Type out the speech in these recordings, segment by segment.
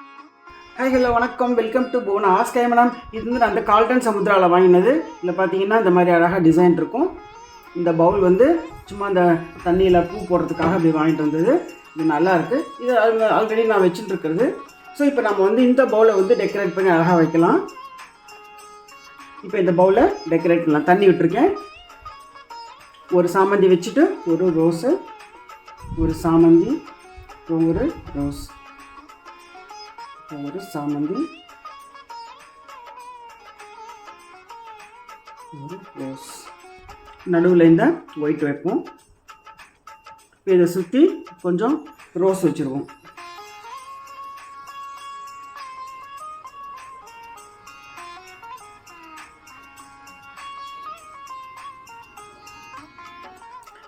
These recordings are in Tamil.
ஹாய் ஹலோ வணக்கம். வெல்கம் டு போன் ஆஸ்கைமனம் இது வந்து நான் அந்த கால்டன் சமுத்திராவில் வாங்கினது. இதில் பார்த்தீங்கன்னா இந்த மாதிரி அழகாக டிசைன் இருக்கும். இந்த பவுல் வந்து சும்மா இந்த தண்ணியில் பூ போடுறதுக்காக அப்படி வாங்கிட்டு வந்தது. இது நல்லாயிருக்கு இது ஆல்ரெடி நான் வச்சுட்டு இருக்கிறது. ஸோ இப்போ நம்ம வந்து இந்த பவுலை வந்து டெக்கரேட் பண்ணி அழகாக வைக்கலாம். இப்போ இந்த பவுலை டெக்கரேட் பண்ணலாம். தண்ணி விட்டுருக்கேன். ஒரு சாமந்தி வச்சுட்டு ஒரு ரோஸு ஒரு சாமந்தி ஒரு ரோஸ் ஒரு சாமந்தி. ஒரு ரோஸ். நடுவில் இந்த ஒயிட் வைப்போம். இதை சுற்றி கொஞ்சம் ரோஸ் வச்சுருவோம்.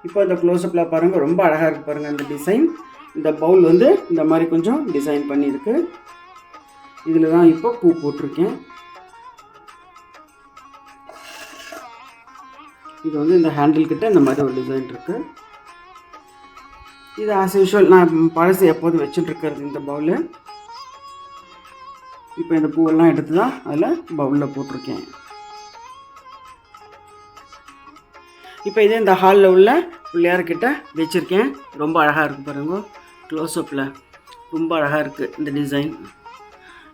இப்போ இந்த க்ளோஸ்அப்பில் பாருங்கள் ரொம்ப அழகாக இருக்குது பாருங்கள் இந்த டிசைன் இந்த பவுல் வந்து இந்த மாதிரி கொஞ்சம் டிசைன் பண்ணியிருக்கு. இதில் தான் இப்போ பூ போட்டிருக்கேன். இது வந்து இந்த ஹேண்டில் கிட்ட இந்த மாதிரி ஒரு டிசைன் இருக்குது இது ஆஸ் யூஷுவல் நான் பழசு எப்போதும் வச்சுட்டுருக்கிறது இந்த பவுலு இப்போ இந்த பூவெல்லாம் எடுத்து தான் அதில் பவுலில் போட்டிருக்கேன். இப்போ இதே இந்த ஹாலில் உள்ள பிள்ளையார்கிட்ட வச்சுருக்கேன். ரொம்ப அழகாக இருக்குது பாருங்க. க்ளோஸ்அப்பில் ரொம்ப அழகாக இருக்குது இந்த டிசைன்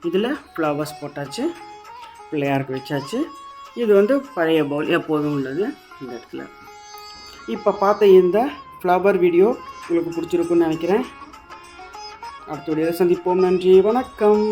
இதில் ஃப்ளவர்ஸ் போட்டாச்சு பிள்ளையாருக்கு வச்சாச்சு. இது வந்து பழைய பவுல் எப்போதும் உள்ளது இந்த இடத்துல. இப்போ பார்த்த இந்த ஃப்ளவர் வீடியோ உங்களுக்கு பிடிச்சிருக்குன்னு நினைக்கிறேன். அடுத்த வீடியோவில் சந்திப்போம். நன்றி வணக்கம்.